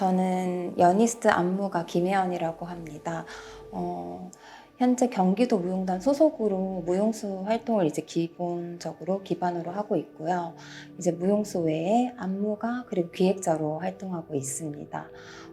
저는 연희스트 안무가 김혜연이라고 합니다. 어, 현재 경기도 무용단 소속으로 무용수 활동을 이제 기본적으로 기반으로 하고 있고요. 이제 무용수 외에 안무가 그리고 기획자로 활동하고 있습니다.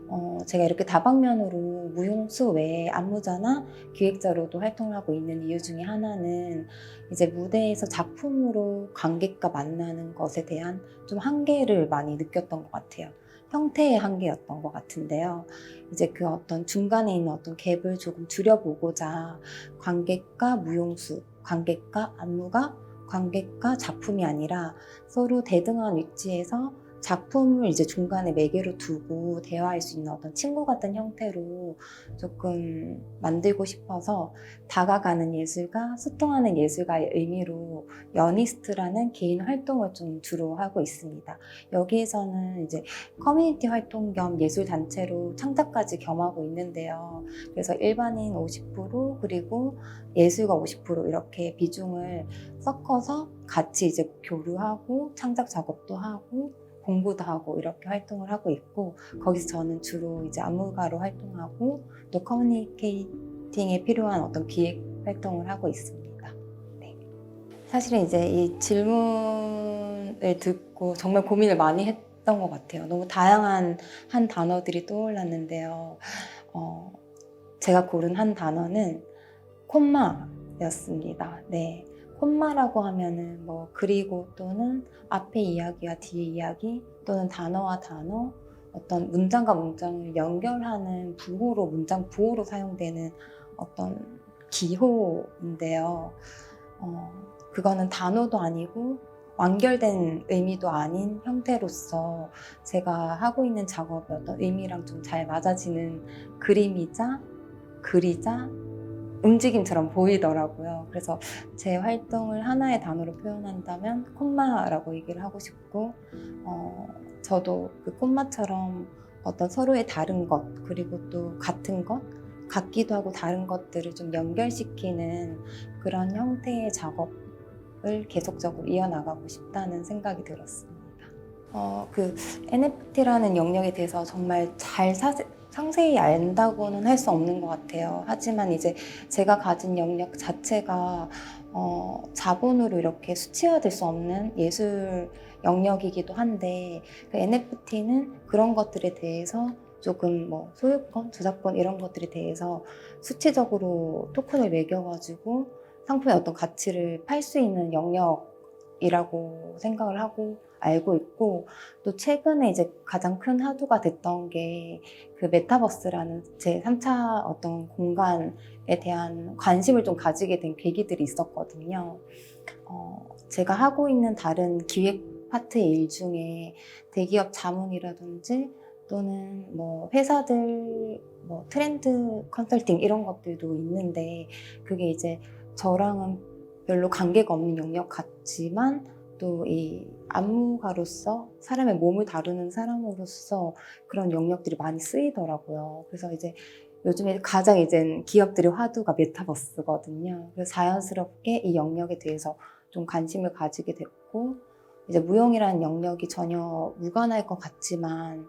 어, 제가 이렇게 다방면으로 무용수 외에 안무자나 기획자로도 활동을 하고 있는 이유 중에 하나는 이제 무대에서 작품으로 관객과 만나는 것에 대한 좀 한계를 많이 느꼈던 것 같아요. 형태의 한계였던 것 같은데요. 이제 그 어떤 중간에 있는 어떤 갭을 조금 줄여보고자 관객과 무용수, 관객과 안무가 관객과 작품이 아니라 서로 대등한 위치에서 작품을 이제 중간에 매개로 두고 대화할 수 있는 어떤 친구 같은 형태로 조금 만들고 싶어서 다가가는 예술가, 소통하는 예술가의 의미로 연이스트라는 개인 활동을 좀 주로 하고 있습니다. 여기에서는 이제 커뮤니티 활동 겸 예술 단체로 창작까지 겸하고 있는데요. 그래서 일반인 50% 그리고 예술가 50% 이렇게 비중을 섞어서 같이 이제 교류하고 창작 작업도 하고 공부도 하고 이렇게 활동을 하고 있고 거기서 저는 주로 이제 안무가로 활동하고 또 커뮤니케이팅에 필요한 어떤 기획 활동을 하고 있습니다. 네. 사실은 이제 이 질문을 듣고 정말 고민을 많이 했던 것 같아요. 너무 다양한 한 단어들이 떠올랐는데요. 어, 제가 고른 한 단어는 콤마였습니다. 네. 콤마라고 하면은 뭐 그리고 또는 앞에 이야기와 뒤에 이야기 또는 단어와 단어 어떤 문장과 문장을 연결하는 부호로 문장 부호로 사용되는 어떤 기호인데요. 어, 그거는 단어도 아니고 완결된 의미도 아닌 형태로서 제가 하고 있는 작업의 어떤 의미랑 좀 잘 맞아지는 그림이자 글이자 움직임처럼 보이더라고요. 그래서 제 활동을 하나의 단어로 표현한다면 콤마라고 얘기를 하고 싶고, 어, 저도 그 콤마처럼 어떤 서로의 다른 것, 그리고 또 같은 것, 같기도 하고 다른 것들을 좀 연결시키는 그런 형태의 작업을 계속적으로 이어나가고 싶다는 생각이 들었습니다. 어, 그 NFT라는 영역에 대해서 정말 잘 사, 상세히 안다고는 할 수 없는 것 같아요. 하지만 이제 제가 가진 영역 자체가 어, 자본으로 이렇게 수치화될 수 없는 예술 영역이기도 한데 그 NFT는 그런 것들에 대해서 조금 뭐 소유권, 저작권 이런 것들에 대해서 수치적으로 토큰을 매겨가지고 상품의 어떤 가치를 팔 수 있는 영역 이라고 생각을 하고 알고 있고 또 최근에 이제 가장 큰 화두가 됐던 게 그 메타버스라는 제 3차 어떤 공간에 대한 관심을 좀 가지게 된 계기들이 있었거든요. 어, 제가 하고 있는 다른 기획 파트의 일 중에 대기업 자문이라든지 또는 뭐 회사들 뭐 트렌드 컨설팅 이런 것들도 있는데 그게 이제 저랑은 별로 관계가 없는 영역 같지만 또 이 안무가로서 사람의 몸을 다루는 사람으로서 그런 영역들이 많이 쓰이더라고요. 그래서 이제 요즘에 가장 이제 기업들의 화두가 메타버스거든요. 그래서 자연스럽게 이 영역에 대해서 좀 관심을 가지게 됐고 이제 무용이라는 영역이 전혀 무관할 것 같지만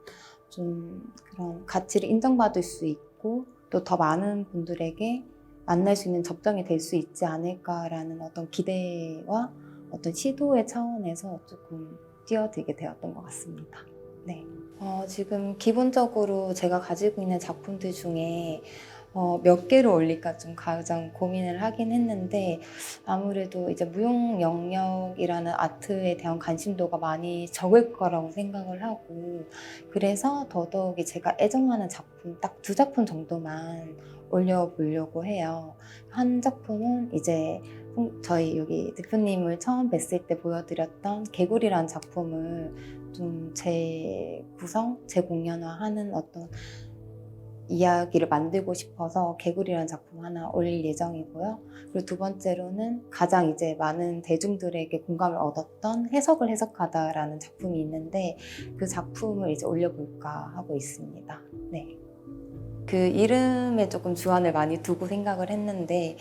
좀 그런 가치를 인정받을 수 있고 또 더 많은 분들에게 만날 수 있는 접점이 될 수 있지 않을까라는 어떤 기대와 어떤 시도의 차원에서 조금 뛰어들게 되었던 것 같습니다. 네. 어, 지금 기본적으로 제가 가지고 있는 작품들 중에 어, 몇 개를 올릴까 좀 가장 고민을 하긴 했는데 아무래도 이제 무용 영역이라는 아트에 대한 관심도가 많이 적을 거라고 생각을 하고 그래서 더더욱이 제가 애정하는 작품 딱 두 작품 정도만 올려보려고 해요. 한 작품은 이제 저희 여기 대표님을 처음 뵀을 때 보여드렸던 개구리라는 작품을 좀 재구성, 재공연화하는 어떤 이야기를 만들고 싶어서 개구리라는 작품 하나 올릴 예정이고요. 그리고 두 번째로는 가장 이제 많은 대중들에게 공감을 얻었던 해석을 해석하다라는 작품이 있는데 그 작품을 이제 올려볼까 하고 있습니다. 네. 그 이름에 조금 주안을 많이 두고 생각을 했는데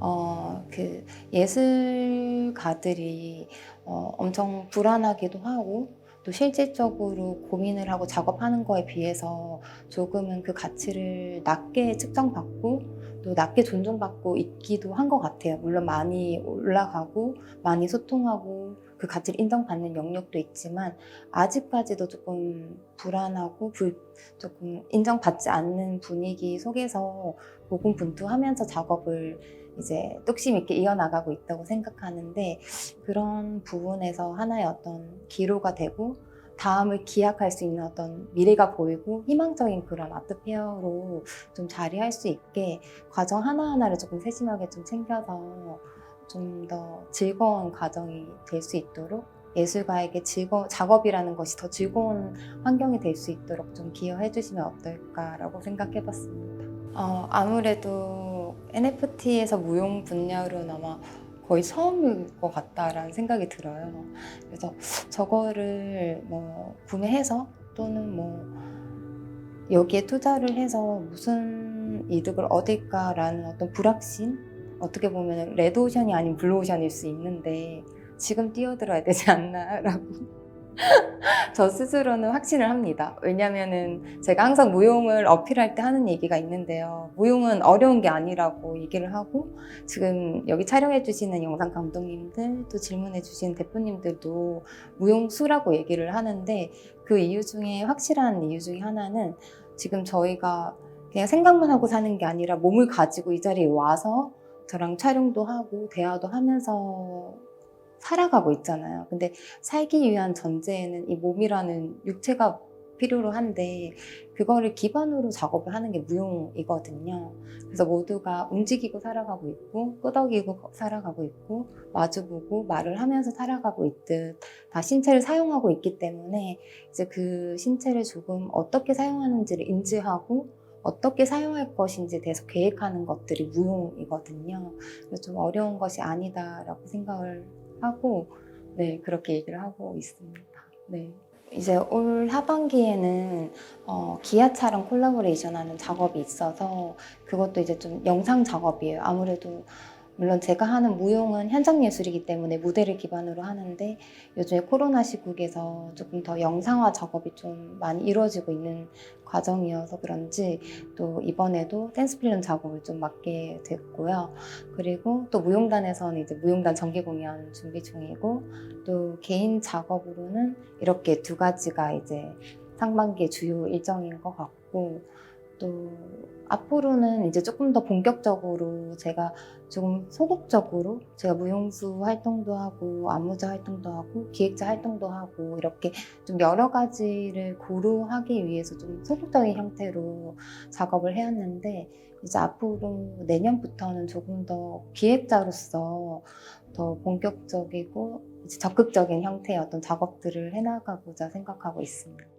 어, 그 예술가들이 어, 엄청 불안하기도 하고 또 실질적으로 고민을 하고 작업하는 거에 비해서 조금은 그 가치를 낮게 측정받고 또 낮게 존중받고 있기도 한 것 같아요. 물론 많이 올라가고 많이 소통하고 그 가치를 인정받는 영역도 있지만 아직까지도 조금 불안하고 불, 조금 인정받지 않는 분위기 속에서 고군분투하면서 작업을 이제 뚝심 있게 이어나가고 있다고 생각하는데 그런 부분에서 하나의 어떤 기로가 되고 다음을 기약할 수 있는 어떤 미래가 보이고 희망적인 그런 아트 페어로 좀 자리할 수 있게 과정 하나하나를 조금 세심하게 좀 챙겨서 좀 더 즐거운 과정이 될 수 있도록 예술가에게 즐거 작업이라는 것이 더 즐거운 환경이 될 수 있도록 좀 기여해 주시면 어떨까라고 생각해 봤습니다. 어, 아무래도 NFT에서 무용 분야로는 아마 거의 처음일 것 같다라는 생각이 들어요. 그래서 저거를 뭐 구매해서 또는 뭐 여기에 투자를 해서 무슨 이득을 얻을까라는 어떤 불확신 어떻게 보면 레드오션이 아닌 블루오션일 수 있는데 지금 뛰어들어야 되지 않나라고 저 스스로는 확신을 합니다. 왜냐면은 제가 항상 무용을 어필할 때 하는 얘기가 있는데요. 무용은 어려운 게 아니라고 얘기를 하고 지금 여기 촬영해 주시는 영상 감독님들 또 질문해 주신 대표님들도 무용수라고 얘기를 하는데 그 이유 중에 확실한 이유 중에 하나는 지금 저희가 그냥 생각만 하고 사는 게 아니라 몸을 가지고 이 자리에 와서 저랑 촬영도 하고 대화도 하면서 살아가고 있잖아요. 근데 살기 위한 전제에는 이 몸이라는 육체가 필요로 한데 그거를 기반으로 작업을 하는 게 무용이거든요. 그래서 모두가 움직이고 살아가고 있고 끄덕이고 살아가고 있고 마주보고 말을 하면서 살아가고 있듯 다 신체를 사용하고 있기 때문에 이제 그 신체를 조금 어떻게 사용하는지를 인지하고 어떻게 사용할 것인지에 대해서 계획하는 것들이 무용이거든요. 그래서 좀 어려운 것이 아니다라고 생각을 하고 네 그렇게 얘기를 하고 있습니다. 네. 이제 올 하반기에는 어, 기아차랑 콜라보레이션하는 작업이 있어서 그것도 이제 좀 영상 작업이에요. 아무래도 물론 제가 하는 무용은 현장 예술이기 때문에 무대를 기반으로 하는데 요즘에 코로나 시국에서 조금 더 영상화 작업이 좀 많이 이루어지고 있는 과정이어서 그런지 또 이번에도 댄스 필름 작업을 좀 맡게 됐고요. 그리고 또 무용단에서는 이제 무용단 정기 공연 준비 중이고 또 개인 작업으로는 이렇게 두 가지가 이제 상반기의 주요 일정인 것 같고 또 앞으로는 이제 조금 더 본격적으로 제가 조금 소극적으로 제가 무용수 활동도 하고 안무자 활동도 하고 기획자 활동도 하고 이렇게 좀 여러 가지를 고루하기 위해서 좀 소극적인 형태로 작업을 해왔는데 이제 앞으로 내년부터는 조금 더 기획자로서 더 본격적이고 이제 적극적인 형태의 어떤 작업들을 해나가고자 생각하고 있습니다.